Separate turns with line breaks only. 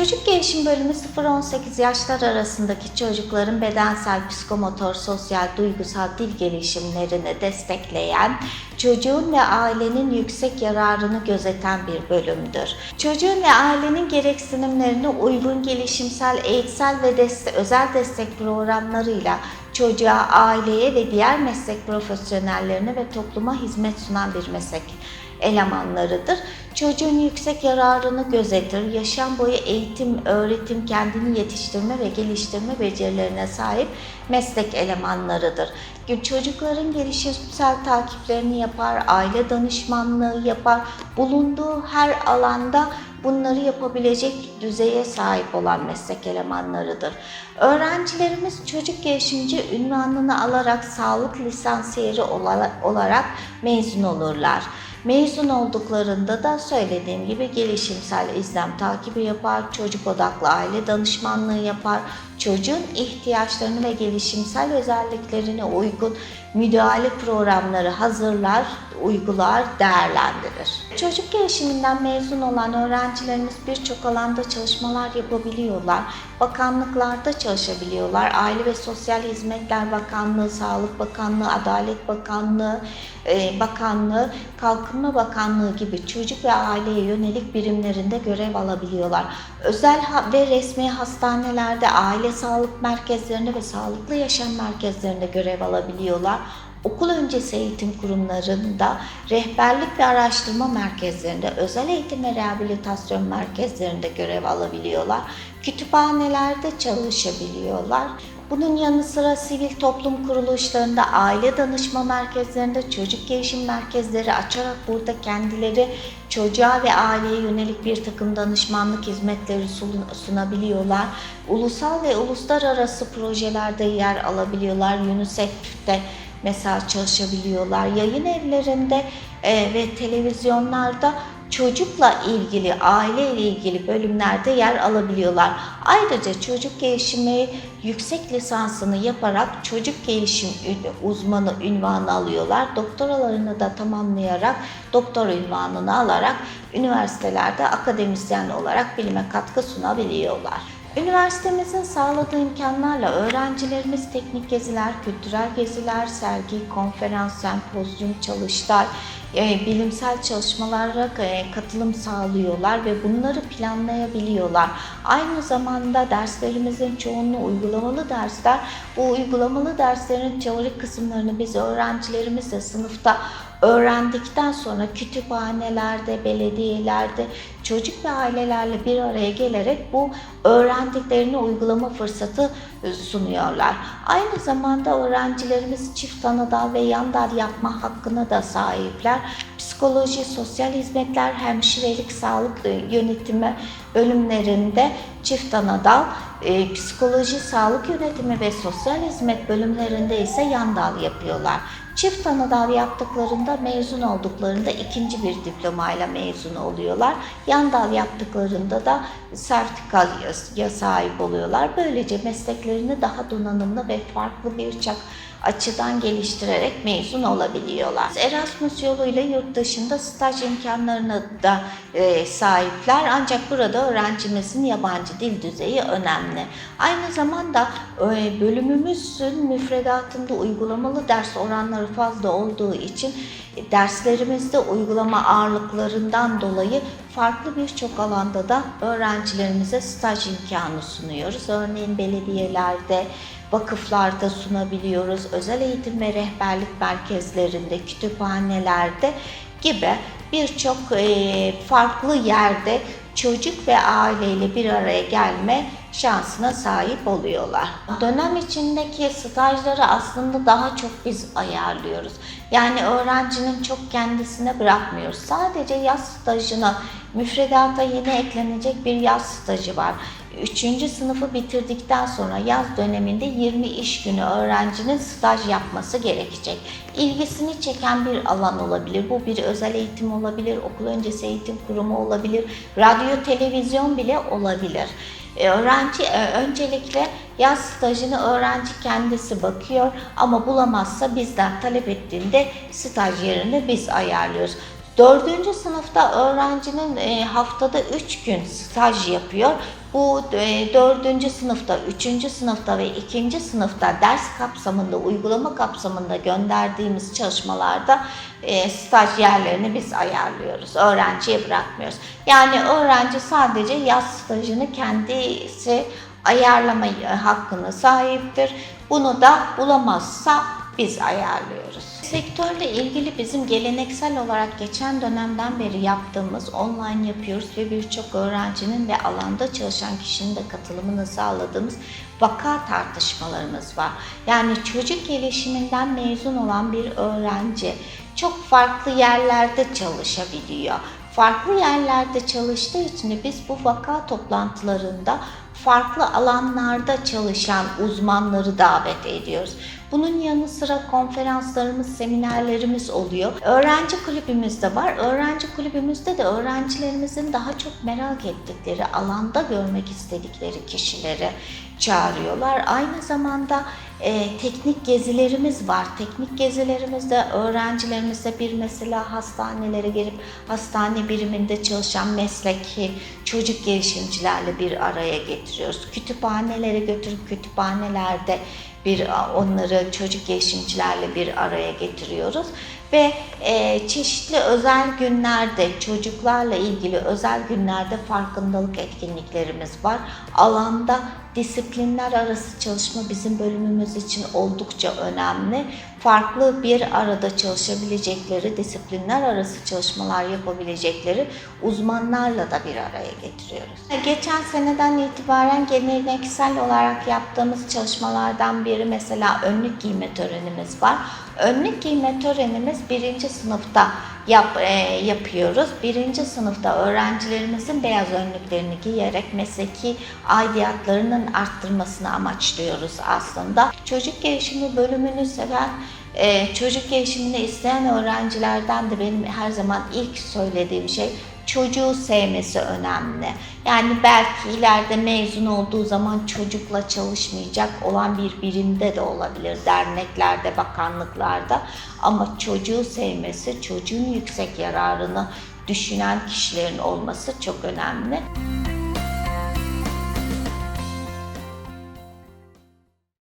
Çocuk gelişim bölümü 0-18 yaşlar arasındaki çocukların bedensel, psikomotor, sosyal, duygusal dil gelişimlerini destekleyen, çocuğun ve ailenin yüksek yararını gözeten bir bölümdür. Çocuğun ve ailenin gereksinimlerine uygun gelişimsel, eğitsel ve deste- özel destek programlarıyla çocuğa, aileye ve diğer meslek profesyonellerine ve topluma hizmet sunan bir meslek elemanlarıdır. Çocuğun yüksek yararını gözetir, yaşam boyu eğitim, öğretim, kendini yetiştirme ve geliştirme becerilerine sahip meslek elemanlarıdır. Çocukların gelişimsel takiplerini yapar, aile danışmanlığı yapar, bulunduğu her alanda bunları yapabilecek düzeye sahip olan meslek elemanlarıdır. Öğrencilerimiz çocuk gelişimci ünvanını alarak sağlık lisansiyeri ola- olarak mezun olurlar. Mezun olduklarında da söylediğim gibi gelişimsel izlem takibi yapar, çocuk odaklı aile danışmanlığı yapar, çocuğun ihtiyaçlarını ve gelişimsel özelliklerine uygun müdahale programları hazırlar, uygular, değerlendirir. Çocuk gelişiminden mezun olan öğrencilerimiz birçok alanda çalışmalar yapabiliyorlar. Bakanlıklarda çalışabiliyorlar. Aile ve Sosyal Hizmetler Bakanlığı, Sağlık Bakanlığı, Adalet Bakanlığı, e, Bakanlığı, Kalkınma Bakanlığı gibi çocuk ve aileye yönelik birimlerinde görev alabiliyorlar. Özel ve resmi hastanelerde, aile sağlık merkezlerinde ve sağlıklı yaşam merkezlerinde görev alabiliyorlar. Okul öncesi eğitim kurumlarında, rehberlik ve araştırma merkezlerinde, özel eğitim ve rehabilitasyon merkezlerinde görev alabiliyorlar. Kütüphanelerde çalışabiliyorlar. Bunun yanı sıra sivil toplum kuruluşlarında, aile danışma merkezlerinde, çocuk gelişim merkezleri açarak burada kendileri çocuğa ve aileye yönelik bir takım danışmanlık hizmetleri sun- sunabiliyorlar. Ulusal ve uluslararası projelerde yer alabiliyorlar. UNICEF'te mesela çalışabiliyorlar. Yayın evlerinde e, ve televizyonlarda çocukla ilgili, aile ile ilgili bölümlerde yer alabiliyorlar. Ayrıca çocuk gelişimi yüksek lisansını yaparak çocuk gelişim uzmanı ünvanı alıyorlar. Doktoralarını da tamamlayarak doktor ünvanını alarak üniversitelerde akademisyen olarak bilime katkı sunabiliyorlar. Üniversitemizin sağladığı imkanlarla öğrencilerimiz teknik geziler, kültürel geziler, sergi, konferans, sempozyum, çalıştay, e, bilimsel çalışmalara e, katılım sağlıyorlar ve bunları planlayabiliyorlar. Aynı zamanda derslerimizin çoğunluğu uygulamalı dersler. Bu uygulamalı derslerin teorik kısımlarını biz öğrencilerimizle sınıfta öğrendikten sonra kütüphanelerde, belediyelerde çocuk ve ailelerle bir araya gelerek bu öğrendiklerini uygulama fırsatı e, sunuyorlar. Aynı zamanda öğrencilerimiz çift anadal ve yan dal yapma hakkına da sahipler. Psikoloji, sosyal hizmetler, hemşirelik, sağlık yönetimi bölümlerinde çift anadal, e, psikoloji, sağlık yönetimi ve sosyal hizmet bölümlerinde ise yan dal yapıyorlar. Çift anadal yaptıklarında mezun olduklarında ikinci bir diplomayla mezun oluyorlar. Yan dal yaptıklarında da sertifikaya sahip oluyorlar. Böylece mesleklerini daha donanımlı ve farklı birçok açıdan geliştirerek mezun olabiliyorlar. Erasmus yoluyla yurt dışında staj imkanlarına da e, sahipler ancak burada öğrencimizin yabancı dil düzeyi önemli. Aynı zamanda e, bölümümüzün müfredatında uygulamalı ders oranları fazla olduğu için e, derslerimizde uygulama ağırlıklarından dolayı farklı birçok alanda da öğrencilerimize staj imkanı sunuyoruz. Örneğin belediyelerde, vakıflarda sunabiliyoruz. Özel eğitim ve rehberlik merkezlerinde, kütüphanelerde gibi birçok e, farklı yerde çocuk ve aileyle bir araya gelme şansına sahip oluyorlar. Dönem içindeki stajları aslında daha çok biz ayarlıyoruz. Yani öğrencinin çok kendisine bırakmıyoruz. Sadece yaz stajına müfredata yeni eklenecek bir yaz stajı var. Üçüncü sınıfı bitirdikten sonra yaz döneminde 20 iş günü öğrencinin staj yapması gerekecek. İlgisini çeken bir alan olabilir. Bu bir özel eğitim olabilir, okul öncesi eğitim kurumu olabilir, radyo, televizyon bile olabilir. E, Öğrenci e, öncelikle yaz stajını öğrenci kendisi bakıyor ama bulamazsa bizden talep ettiğinde staj yerini biz ayarlıyoruz. Dördüncü sınıfta öğrencinin e, haftada üç gün staj yapıyor. Bu e, dördüncü sınıfta, üçüncü sınıfta ve ikinci sınıfta ders kapsamında, uygulama kapsamında gönderdiğimiz çalışmalarda e, staj yerlerini biz ayarlıyoruz. Öğrenciye bırakmıyoruz. Yani öğrenci sadece yaz stajını kendisi ayarlama hakkına sahiptir. Bunu da bulamazsa biz ayarlıyoruz. Sektörle ilgili bizim geleneksel olarak geçen dönemden beri yaptığımız online yapıyoruz ve birçok öğrencinin ve alanda çalışan kişinin de katılımını sağladığımız vaka tartışmalarımız var. Yani çocuk gelişiminden mezun olan bir öğrenci çok farklı yerlerde çalışabiliyor. Farklı yerlerde çalıştığı için de biz bu vaka toplantılarında farklı alanlarda çalışan uzmanları davet ediyoruz. Bunun yanı sıra konferanslarımız, seminerlerimiz oluyor. Öğrenci kulübümüz de var. Öğrenci kulübümüzde de öğrencilerimizin daha çok merak ettikleri, alanda görmek istedikleri kişileri çağırıyorlar. Aynı zamanda e, teknik gezilerimiz var. Teknik gezilerimizde öğrencilerimizle bir mesela hastanelere gelip hastane biriminde çalışan mesleki çocuk gelişimcilerle bir araya getiriyoruz. Kütüphanelere götürüp kütüphanelerde bir onları çocuk gelişimcilerle bir araya getiriyoruz ve e, çeşitli özel günlerde çocuklarla ilgili özel günlerde farkındalık etkinliklerimiz var. Alanda disiplinler arası çalışma bizim bölümümüz için oldukça önemli. Farklı bir arada çalışabilecekleri, disiplinler arası çalışmalar yapabilecekleri uzmanlarla da bir araya getiriyoruz. Geçen seneden itibaren geleneksel olarak yaptığımız çalışmalardan biri mesela önlük giyme törenimiz var. Önlük giyme törenimiz birinci sınıfta yap, e, yapıyoruz. Birinci sınıfta öğrencilerimizin beyaz önlüklerini giyerek mesleki aidiyatlarının arttırmasını amaçlıyoruz aslında. Çocuk gelişimi bölümünü seven e, çocuk gelişimini isteyen öğrencilerden de benim her zaman ilk söylediğim şey çocuğu sevmesi önemli. Yani belki ileride mezun olduğu zaman çocukla çalışmayacak olan bir birimde de olabilir, derneklerde, bakanlıklarda. Ama çocuğu sevmesi, çocuğun yüksek yararını düşünen kişilerin olması çok önemli.